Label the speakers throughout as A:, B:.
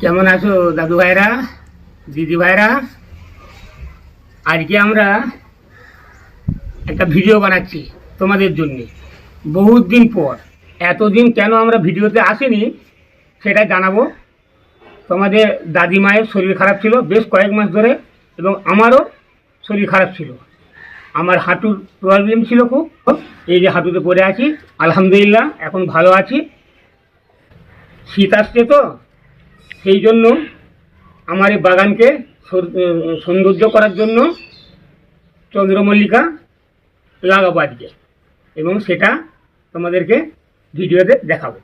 A: কেমন আছো, দাদু ভাইরা, দিদি ভাইরা? আজকে আমরা একটা ভিডিও বানাচ্ছি তোমাদের জন্যে। বহুত দিন পর। এতদিন কেন আমরা ভিডিওতে আসিনি সেটা জানাব। তোমাদের দাদিমায়ের শরীর খারাপ ছিল বেশ কয়েক মাস ধরে এবং আমারও শরীর খারাপ ছিল। আমার হাঁটুর প্রবলেম ছিল খুব। এই যে হাঁটুতে পড়ে আছি, আলহামদুলিল্লাহ, এখন ভালো আছি। শীত আসছে তো, সেই জন্য আমার এই বাগানকে সৌন্দর্য করার জন্য চন্দ্রমল্লিকা লাগাবো আজকে। এবং সেটা তোমাদেরকে ভিডিওতে দেখাবো।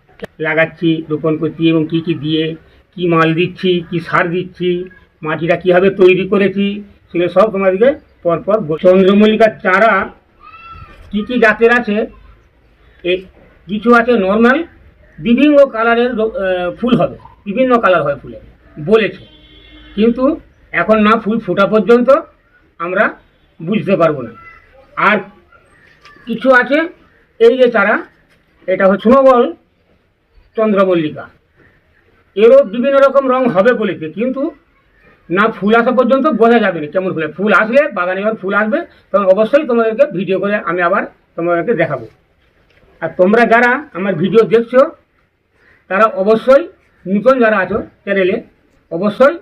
A: লাগাচ্ছি, রোপণ করছি এবং কি কি দিয়ে, কি মাল দিচ্ছি, কি সার দিচ্ছি, মাটিটা কীভাবে তৈরি করেছি, সেগুলো সব তোমাদেরকে পরপর চন্দ্রমল্লিকার চারা কী কী জাতের আছে? কিছু আছে নর্মাল বিভিন্ন কালারের ফুল হবে, বিভিন্ন কালার হয় ফুলের বলেছে। কিন্তু এখন না ফুল ফোটা পর্যন্ত আমরা বুঝতে পারব না। আর কিছু আছে, এই যে চারা, এটা হচ্ছে নবল চন্দ্রমল্লিকা। এরও বিভিন্ন রকম রং হবে বলেছে, কিন্তু না ফুল আসা পর্যন্ত বোঝা যাবে না কেমন ফুলে। ফুল আসলে, বাগানে যখন ফুল আসবে, তখন অবশ্যই তোমাদেরকে ভিডিও করে আমি আবার তোমাদেরকে দেখাবো। আর তোমরা যারা আমার ভিডিও দেখছ, তারা অবশ্যই নতুন যারা আছো চ্যানেলে অবশ্যই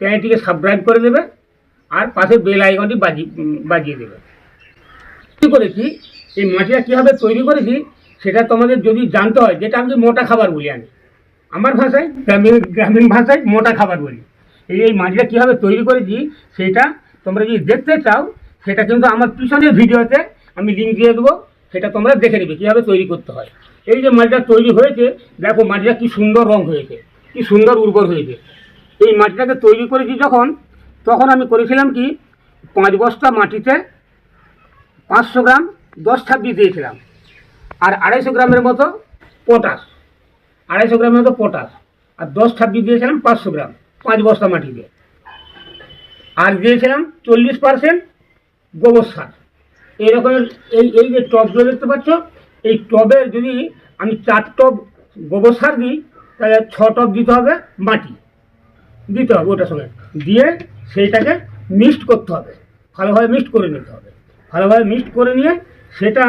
A: চ্যানেলটিকে সাবস্ক্রাইব করে দেবে আর পাশে বেল আইকনটি বাজি বাজিয়ে দেবে। কী করেছি? এই মাটিটা কীভাবে তৈরি করেছি, সেটা তোমাদের যদি জানতে হয়, যেটা আমি মোটা খাবার বলি আমি। আমার ভাষায়, গ্রামীণ গ্রামীণ ভাষায় মোটা খাবার বলি। এই এই মাটিটা কীভাবে তৈরি করেছি, সেটা তোমরা যদি দেখতে চাও, সেটা কিন্তু আমার পিছনের ভিডিওতে আমি লিঙ্ক দিয়ে দেবো, সেটা তোমরা দেখে নেবে, কীভাবে তৈরি করতে হয়। এই যে মাটিটা তৈরি হয়েছে, দেখো মাটিটা কি সুন্দর রং হয়েছে, কি সুন্দর উর্বর হয়েছে। এই মাটিটাকে তৈরি করেছি যখন, তখন আমি করেছিলাম কি, পাঁচ বস্তা মাটিতে পাঁচশো গ্রাম দশ ছাব্বিশ দিয়েছিলাম, আর আড়াইশো গ্রামের মতো পটাশ, আড়াইশো গ্রামের মতো পটাশ, আর দশ ছাব্বিশ দিয়েছিলাম পাঁচশো গ্রাম। পাঁচ বস্তা মাটিতে আর দিয়েছিলাম চল্লিশ পার্সেন্ট গোবর সার। এই এই এই যে টবগুলো দেখতে পাচ্ছ, এই টবে যদি আমি চার টব গোবর সার দিই, তাহলে ছ টব দিতে হবে মাটি। দিতে হবে ওটার সঙ্গে। দিয়ে সেইটাকে মিক্সড করতে হবে। ভালোভাবে মিক্সড করে নিতে হবে। ভালোভাবে মিক্সড করে নিয়ে সেটা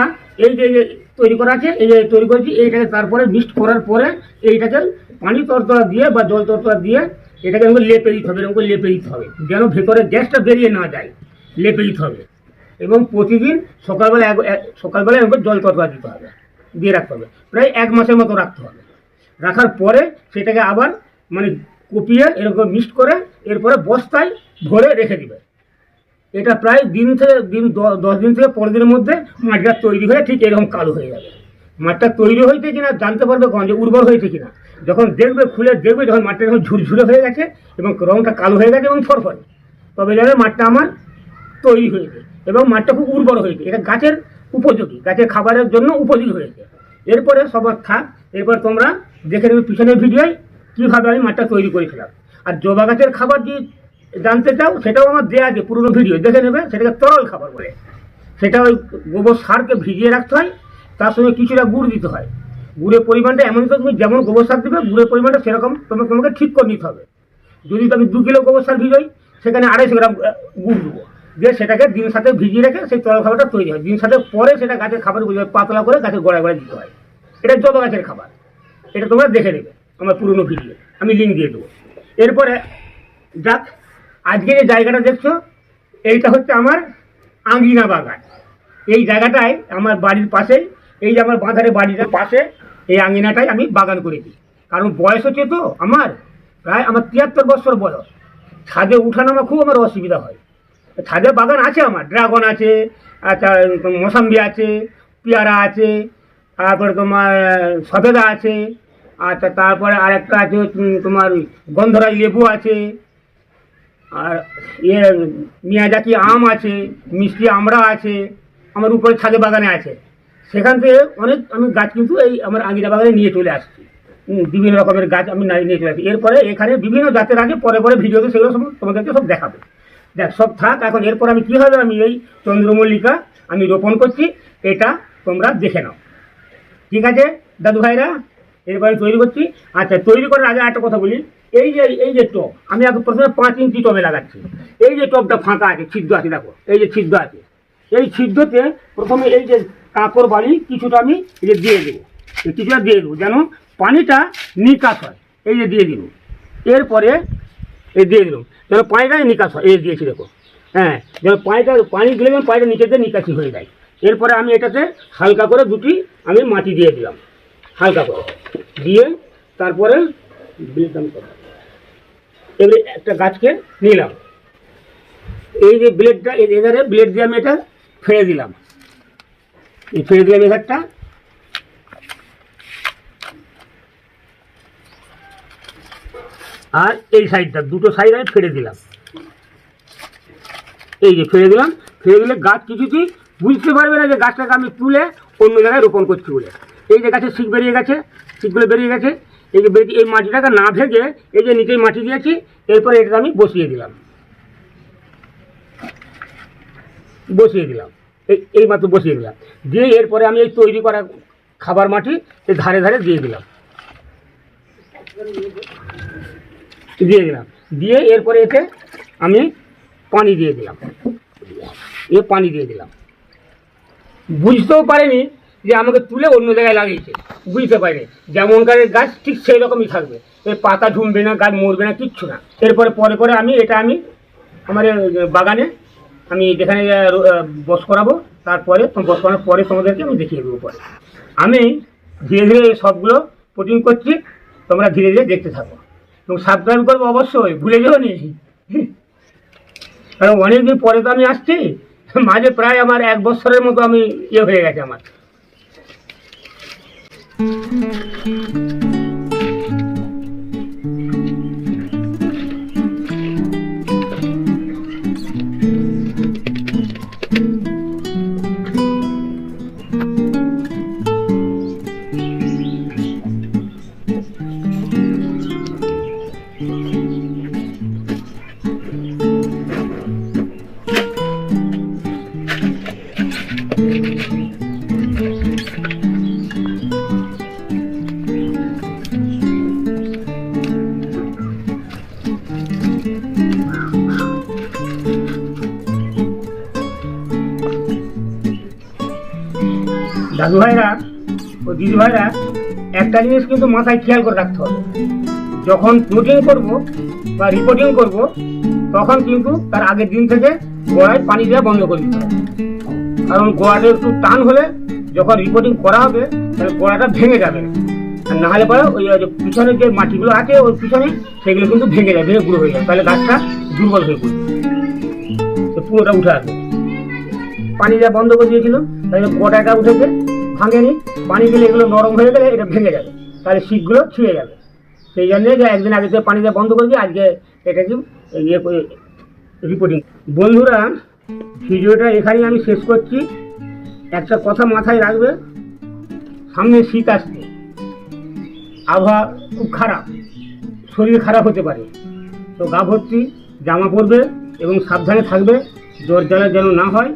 A: এই যে এই যে তৈরি করা আছে, এই যে তৈরি করেছি, এইটাকে তারপরে মিক্সড করার পরে এইটাকে পানি তরতরা দিয়ে বা জল তরতরা দিয়ে এটাকে এরকম লেপে দিতে হবে, এরকম লেপে দিতে হবে, যেন ভেতরে গ্যাসটা বেরিয়ে না যায়, লেপে দিতে হবে। এবং প্রতিদিন সকালবেলা এক, এক- সকালবেলা এরকম জল তরতরা দিতে হবে, দিয়ে রাখতে হবে, প্রায় এক মাসের মতো রাখতে হবে। রাখার পরে সেটাকে আবার মানে কুপিয়ে এরকম মিক্সড করে এরপরে বস্তায় ভরে রেখে দিবে। এটা প্রায় দিন থেকে দিন দশ দিন থেকে পনেরো দিনের মধ্যে মাটিটা তৈরি হয়ে ঠিক এরকম কালো হয়ে যাবে। মাটিটা তৈরি হয়েছে কিনা জানতে পারবে কখন যে উর্বর হয়েছে কিনা। যখন দেখবে, খুলে দেখবে, যখন মাঠটা যখন ঝুরঝুরে হয়ে গেছে এবং রঙটা কালো হয়ে গেছে এবং ফরফরে তবে যাবে মাঠটা আমার তৈরি হয়েছে এবং মাঠটা খুব উর্বর হয়েছে। এটা গাছের উপযোগী, গাছের খাবারের জন্য উপযোগী হয়েছে। এরপরে সবার থাক এরপর তোমরা দেখে নেবে পিছনের ভিডিওয় কীভাবে আমি মাঠটা তৈরি করেছিলাম। আর জবা গাছের খাবার যদি জানতে চাও, সেটাও আমার দেওয়া আছে পুরনো ভিডিও। দেখে নেবে, সেটাকে তরল খাবার বলে। সেটা ওই গোবর সারকে ভিজিয়ে রাখতে হয় তার সঙ্গে কিছুটা গুড় দিতে হয়। গুড়ের পরিমাণটা এমন তো, তুমি যেমন গোবর সার দেবে, গুড়ের পরিমাণটা সেরকম তোমাকে তোমাকে ঠিক করে নিতে হবে। যদি আমি দু কিলো গোবর সার ভিজোই, সেখানে আড়াইশো গ্রাম গুড় দেবো। দিয়ে সেটাকে দিন সাথে ভিজিয়ে রেখে সেই তরল খাবারটা তৈরি হয়। দিন সাথে পরে সেটা গাছের খাবার পাতলা করে গাছের গোড়ায় গোড়ায় দিতে হয়। এটা যত গাছের খাবার, এটা তোমরা দেখে নেবে আমার পুরনো ভিডিও আমি লিঙ্ক দিয়ে দেবো। এরপরে যাক আজকে যে জায়গাটা দেখছ, এইটা হচ্ছে আমার আঙ্গিনা বাগান। এই জায়গাটায় আমার বাড়ির পাশেই এই যে আমার বাঁধারে বাড়িটার পাশে, এই আঙিনাটাই আমি বাগান করেছি কারণ বয়স হচ্ছে তো আমার, প্রায় আমার তিয়াত্তর বছর বয়স। ছাদে উঠানামা খুব আমার অসুবিধা হয়। ছাদে বাগান আছে আমার, ড্রাগন আছে আচ্ছা মৌসাম্বি আছে, পেয়ারা আছে, তারপরে তোমার সফেদা আছে আচ্ছা তারপরে আরেকটা আছে তোমার গন্ধরাজ লেবু আছে, আর ইয়ে মিয়াজাকি আম আছে, মিষ্টি আমড়া আছে, আমার উপরে ছাদে বাগানে আছে। সেখান থেকে অনেক আমি গাছ কিন্তু এই আমার আঙিনা বাগানে নিয়ে চলে আসছি। বিভিন্ন রকমের গাছ আমি নিয়ে চলে আসছি। এরপরে এখানে বিভিন্ন জাতের আগে পরে পরে ভিডিওতে সেগুলো সব তোমাদেরকে সব দেখাবো। দেখ, সব থাক, এখন এরপর আমি কীভাবে আমি এই চন্দ্রমল্লিকা আমি রোপণ করছি, এটা তোমরা দেখে নাও। ঠিক আছে দাদু ভাইরা এরপরে আমি তৈরি করছি। আচ্ছা তৈরি করার আগে একটা কথা বলি। এই যে এই যে টব, আমি আগে প্রথমে পাঁচ ইঞ্চি টবে লাগাচ্ছি। এই যে টবটা ফাঁকা আছে, ছিদ্র আছে, দেখো। এই যে ছিদ্র আছে। এই ছিদ্রতে প্রথমে এই যে কাঁকর বালি, কিছুটা আমি এই যে দিয়ে দেবো। কিছুটা দিয়ে দেবো, যেন পানিটা নিকাশ হয়। এই যে দিয়ে দিল এরপরে এই দিয়ে দিলাম যেন পানিটা নিকাশ হয়, এই দিয়েছি, দেখো। হ্যাঁ যেন পানিটা, পানি দিলে যেন পানিটা নিচে দিয়ে নিকাশি হয়ে যায়। এরপরে আমি এটাতে হালকা করে দুটি আমি মাটি দিয়ে দিলাম। হালকা করে। দিয়ে তারপরে এবারে একটা গাছকে নিলাম। এই যে ব্লেডটা এধারে ব্লেড দিয়ে আমি এটা ফেলে দিলাম। এই ফেলে দিলাম এধারটা আর এই সাইডটা, দুটো সাইড আমি ফেলে দিলাম। এই যে ফেলে দিলাম, ফেলে দিলে গাছ কিছুতেই বুঝতে পারবে না যে গাছটাকে আমি তুলে অন্য জায়গায় রোপণ করছি বলে। এই যে গাছের শিক বেরিয়ে গেছে শিকগুলো বেরিয়ে গেছে, এই যে এই মাটিটাকে না ভেঙে এই যে নিচেই মাটি দিয়েছি, এরপরে এটা আমি বসিয়ে দিলাম। বসিয়ে দিলাম। এই এই মাত্র বসিয়ে দিলাম। দিয়ে এরপরে আমি এই তৈরি করা খাবার মাটি এই ধারে ধারে দিয়ে দিলাম। দিয়ে দিলাম। দিয়ে এরপরে এতে আমি পানি দিয়ে দিলাম। এ পানি দিয়ে দিলাম। বুঝতেও পারেনি যে আমাকে তুলে অন্য জায়গায় লাগিয়েছে। বুঝতে পারেনি। যেমনকারের গাছ ঠিক সেই রকমই থাকবে। এর পাতা ঝুমবে না, গাছ মরবে না, কিচ্ছু না। এরপরে পরে পরে আমি, এটা আমি আমার বাগানে আমি যেখানে বস করাবো, তারপরে বস করানোর পরে তোমাদেরকে আমি দেখিয়ে দেবো পরে। আমি ধীরে ধীরে সবগুলো প্রোটিন করছি, তোমরা ধীরে ধীরে দেখতে থাকো। এবং সাবধান করব অবশ্যই, ভুলে যেও নি। কারণ অনেকদিন পরে তো আমি আসছি, মাঝে প্রায় আমার এক বছরের মতো আমি ইয়ে হয়ে গেছে আমার। দাদু ভাইরা ও দিদি ভাইরা একটা জিনিস কিন্তু মাথায় খেয়াল করে রাখতে হবে। যখন প্লটিং করব বা রিপোর্টিং করব, তখন কিন্তু তার আগের দিন থেকে গোড়ায় পানি দেওয়া বন্ধ করে দিতে হবে। কারণ গোড়াটা একটু টান হলে যখন রিপোর্টিং করা হবে, তাহলে গোড়াটা ভেঙে যাবে। আর না হলে পরে ওই পিছনে যে মাটিগুলো আছে, ওই পিছনে সেগুলো কিন্তু ভেঙে যাবে ভেঙে গুঁড়ো হয়ে যাবে তাহলে গাছটা দুর্বল হয়ে পড়বে। পুরোটা উঠে আসবে। পানি বন্ধ করে দিয়েছিল, তাহলে গোটাটা উঠেছে? ভাঙেনি। পানি দিলে এগুলো নরম হয়ে গেলে এটা ভেঙে যাবে। তাহলে শীতগুলো ছুঁয়ে যাবে। সেই জন্য যে একদিন আগে থেকে পানি দেওয়া বন্ধ করে দিয়ে আজকে এটা কি ইয়ে রিপোর্টিং বন্ধুরা, ভিডিওটা এখানেই আমি শেষ করছি। একটা কথা মাথায় রাখবে, সামনে শীত আসছে। আবহাওয়া খুব খারাপ। শরীর খারাপ হতে পারে। তো গা ভর্তি, জামা পরবে এবং সাবধানে থাকবে। জ্বর জ্বালা যেন না হয়।